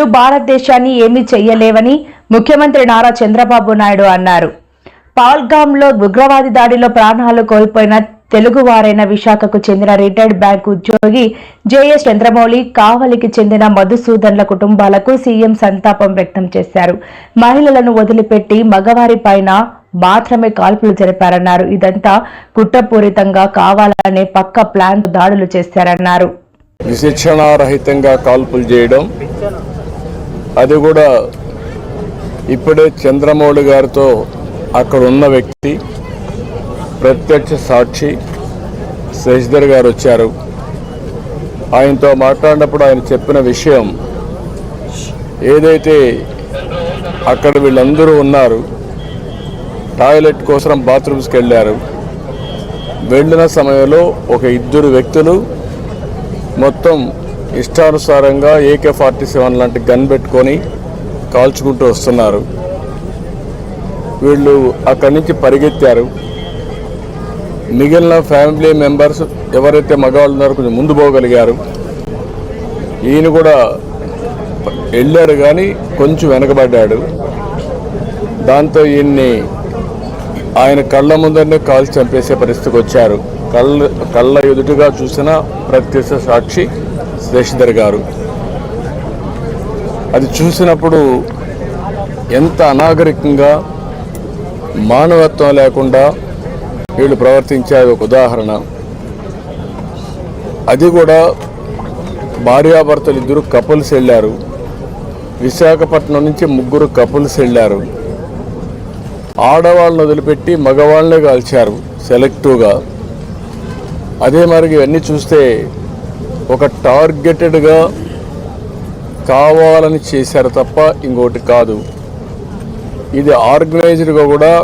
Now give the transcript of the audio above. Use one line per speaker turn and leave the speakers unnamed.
ఆయుధాలు భారతదేశాన్ని ఏమీ చెయ్యలేవని ముఖ్యమంత్రి నారా చంద్రబాబు నాయుడు అన్నారు. పాల్గాంలో ఉగ్రవాది దాడిలో ప్రాణాలు కోల్పోయిన తెలుగువారైన విశాఖకు చెందిన రిటైర్డ్ బ్యాంక్ ఉద్యోగి జేఎస్ చంద్రమౌళి కావలికి చెందిన మధుసూదన్ల కుటుంబాలకు సీఎం సంతాపం వ్యక్తం చేశారు. మహిళలను వదిలిపెట్టి మగవారి పైన మాత్రమే కాల్పులు జరిపారన్నారు. ఇదంతా కుట్రపూరితంగా కావాలనే పక్క ప్లాన్ దాడులు చేశారన్నారు.
విశిక్షణారహితంగా కాల్పులు చేయడం అది కూడా ఇప్పుడే చంద్రమౌళి గారితో అక్కడ ఉన్న వ్యక్తి ప్రత్యక్ష సాక్షి శశిధర్ గారు వచ్చారు. ఆయనతో మాట్లాడినప్పుడు ఆయన చెప్పిన విషయం ఏదైతే అక్కడ వీళ్ళందరూ ఉన్నారు టాయిలెట్ కోసం బాత్రూమ్స్కి వెళ్ళారు. వెళ్ళిన సమయంలో ఒక ఇద్దరు వ్యక్తులు మొత్తం ఇష్టానుసారంగా ఏకే ఫార్టీ సెవెన్ లాంటి గన్ పెట్టుకొని కాల్చుకుంటూ వస్తున్నారు. వీళ్ళు అక్కడి నుంచి పరిగెత్తారు. మిగిలిన ఫ్యామిలీ మెంబర్స్ ఎవరైతే మగవాళ్ళు ఉన్నారో కొంచెం ముందు పోగలిగారు. ఈయన కూడా వెళ్ళాడు కానీ కొంచెం వెనకబడ్డాడు. దాంతో ఈయన్ని ఆయన కళ్ళ ముందరనే కాల్చి చంపేసే పరిస్థితికి వచ్చారు. కళ్ళ కళ్ళ ఎదుటిగా చూసిన ప్రత్యక్ష సాక్షి శేషధర్ గారు. అది చూసినప్పుడు ఎంత అనాగరికంగా మానవత్వం లేకుండా వీళ్ళు ప్రవర్తించారు ఒక ఉదాహరణ. అది కూడా భార్యాభర్తలు ఇద్దరు కపుల్స్ వెళ్ళారు. విశాఖపట్నం నుంచి ముగ్గురు కపుల్స్ వెళ్ళారు. ఆడవాళ్ళని వదిలిపెట్టి మగవాళ్ళనే కాల్చారు సెలెక్టివ్గా. అదే మరి ఇవన్నీ చూస్తే ఒక టార్గెటెడ్గా కావాలని చేశారు తప్ప ఇంకోటి కాదు. ఇది ఆర్గనైజ్డ్గా కూడా